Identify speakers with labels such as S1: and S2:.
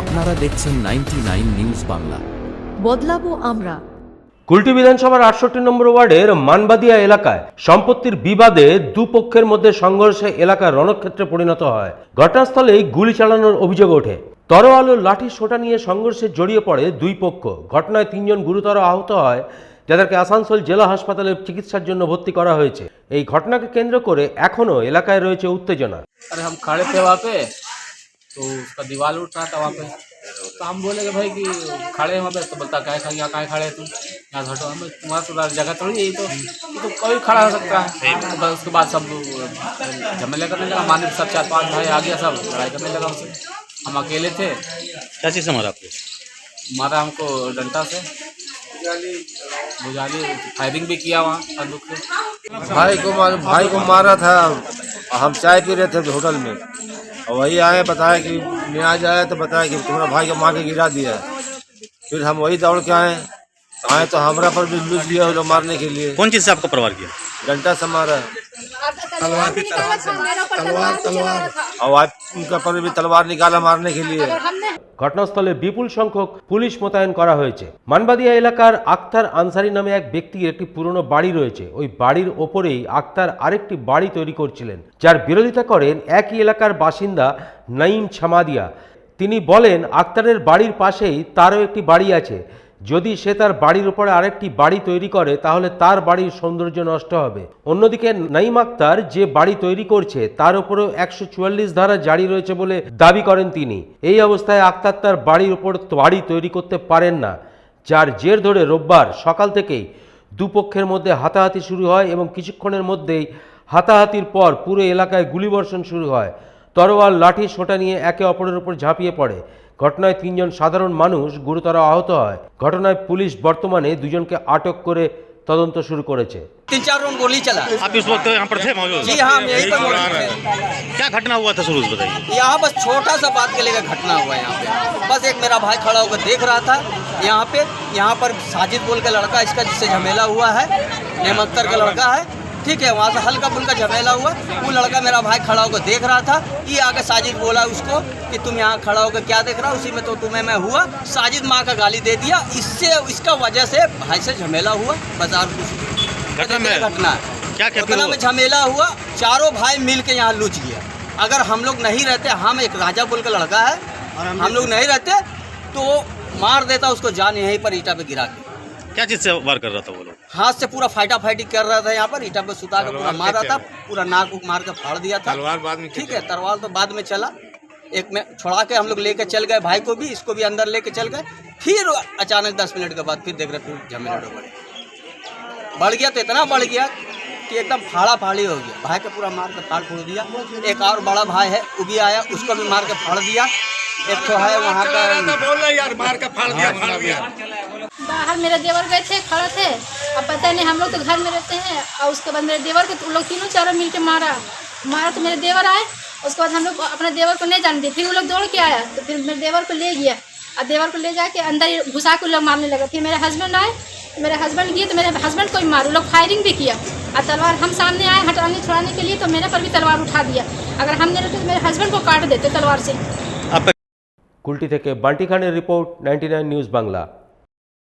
S1: আপনারা দেখছেন ninety news Bangla.
S2: বদলাবো আমরা।
S3: কুলটি বিধানসভার আটষট্টি নম্বর ওয়ার্ডের মানবাদিয়া এলাকায় সম্পত্তির বিবাদে দুপক্ষের মধ্যে সংঘর্ষে এলাকা রণক্ষেত্রে পরিণত হয়। ঘটনাস্থলেই গুলি চালানোর অভিযোগ ওঠে। তরোয়াল লাঠি সোটা নিয়ে সংঘর্ষে জড়িয়ে পড়ে দুই পক্ষ। ঘটনায় তিনজন গুরুতর আহত হয় যাদেরকে আসানসোল জেলা হাসপাতালে চিকিৎসার জন্য ভর্তি করা হয়েছে। এই ঘটনাকে কেন্দ্র করে এখনও এলাকায় রয়েছে উত্তেজনা।
S4: तो उसका दीवार उठ रहा था वहाँ पे तो हम बोले कि भाई कि खड़े हैं वहाँ पे तो बोलता क्या खा यहाँ कहाँ खड़े हैं तुम यहाँ से हटो। हम तुम्हारा तो जगह थोड़ी यही तो। ये तो कोई खड़ा हो सकता है। तो बस उसके बाद सब लोग झमेले करने लगा माने सब चार पाँच भाई आ गया सब। लड़ाई करने लगा उनसे। हम अकेले थे।
S5: क्या चीज़ से मारा आपको
S4: मारा हमको डंटा से। बुझाली फायरिंग भी किया वहाँ बंदूक से।
S6: भाई को मार, भाई को मारा था। हम चाय पी रहे थे होटल में। और वही आए बताया कि मैं आज आया तो बताया कि तुम्हारा भाई को मार के गिरा दिया है। फिर हम वही दौड़ के आए। आए तो हमारा पर भी लूट लिया मारने के लिए।
S5: कौन चीज़ से आपको प्रवार किया?
S6: घंटा से मारा
S7: तलवार की तलवार तलवार
S6: और आज उनका पर भी तलवार निकाला मारने के लिए
S3: ঘটনাস্থলে বিপুল সংখ্যক পুলিশ মোতায়েন করা হয়েছে মানবাদিয়া এলাকার আক্তার আনসারি নামে এক ব্যক্তির একটি পুরনো বাড়ি রয়েছে ওই বাড়ির ওপরেই আক্তার আরেকটি বাড়ি তৈরি করছিলেন যার বিরোধিতা করেন একই এলাকার বাসিন্দা নাইম ছামাদিয়া তিনি বলেন আক্তারের বাড়ির পাশেই তারও একটি বাড়ি আছে যদি সে তার বাড়ির উপরে আরেকটি বাড়ি তৈরি করে, তাহলে তার বাড়ির সৌন্দর্য নষ্ট হবে। অন্যদিকে নাইম আক্তার যে বাড়ি তৈরি করছে, তার উপরেও একশো চুয়াল্লিশ ধারা জারি রয়েছে বলে দাবি করেন তিনি। এই অবস্থায় আক্তার তার বাড়ির উপর বাড়ি তৈরি করতে পারেন না, যার জের ধরে রোববার সকাল থেকেই দুপক্ষের মধ্যে হাতাহাতি শুরু হয় এবং কিছুক্ষণের মধ্যেই হাতাহাতির পর পুরো এলাকায় গুলিবর্ষণ শুরু হয়। তরোয়াল লাঠি সোটা নিয়ে একে অপরের উপর ঝাঁপিয়ে পড়ে ঘটনায় তিনজন সাধারণ মানুষ গুরুতর আহত হয় ঘটনায় পুলিশ বর্তমানে দুজনকে আটক করে তদন্ত শুরু করেছে
S8: तीन चार राउंड गोली चला
S5: आप इस वक्त यहाँ पर थे मौजूद
S8: जी हाँ हम यहीं पर मौजूद थे
S5: क्या घटना हुआ था शुरू से बताइए
S8: यहाँ बस छोटा सा बात के लेकर घटना हुआ है यहाँ पे बस एक मेरा भाई खड़ा होकर देख रहा था यहाँ पे यहाँ पर साजिद बोल के लड़का इसका जिससे झमेला हुआ है नेम अख्तर का लड़का है ठीक है वहाँ से हल्का फुल्का झमेला हुआ। वो लड़का मेरा भाई खड़ा होकर देख रहा था। ये आगे साजिद बोला उसको कि तुम यहाँ खड़ा होकर क्या देख रहा उसी में तो तुम्हें मैं हुआ। साजिद माँ का गाली दे दिया। इससे इसका वजह से भाई से झमेला हुआ। बाज़ार कुछ
S5: घटना
S8: घटना है
S5: क्या फिर
S8: में झमेला हुआ। चारों भाई मिल के यहाँ लुच गया। अगर हम लोग नहीं रहते हम एक राजा बोल का लड़का है। और हम लोग नहीं रहते तो वो मार देता उसको जान यहीं पर ईटा पे गिरा के।
S5: क्या चीज़ से वार कर रहा था वो लोग?
S8: हाथ से पूरा फाइटा फाइटी कर रहा था यहाँ पर ईटा पे सुता के पूरा मार रहा था पूरा नाक उक मार के फाड़ दिया था। तलवार बाद में ठीक है तलवार तो बाद में चला। एक में छोड़ा के हम लोग लेके चल गए भाई को भी इसको भी अंदर लेके चल गए। फिर अचानक दस मिनट के बाद फिर देख रहे फिर झमेला बढ़ बढ़ गया तो इतना बढ़ गया कि एकदम फाड़ा फाड़ी हो गया। भाई का पूरा मार के फाड़ फोड़ दिया। एक और बड़ा भाई है वो भी आया उसको भी मार के फाड़ दिया। एक तो है वहाँ का
S9: बाहर मेरे देवर गए थे खड़े थे अब पता नहीं हम लोग तो घर में रहते हैं और उसके बाद मेरे देवर को तो लोग तीनों चारों मिल के मारा मारा तो मेरे देवर आए उसके बाद हम लोग अपने देवर को नहीं जानते फिर वो लोग दौड़ के आया तो फिर मेरे देवर को ले गया और देवर को ले जाके अंदर ही घुसा के वो लोग मारने लगे फिर मेरे हस्बैंड आए मेरे हस्बैंड गए तो मेरे हस्बैंड को भी मारे वो लोग फायरिंग भी किया और तलवार हम सामने आए हटाने छुड़ाने के लिए तो मेरे पर भी तलवार उठा दिया अगर हम नहीं रहते तो मेरे हस्बैंड को काट देते तलवार से
S3: কুলটি থেকে বান্টি খানের রিপোর্ট নাইনটি নিউজ বাংলা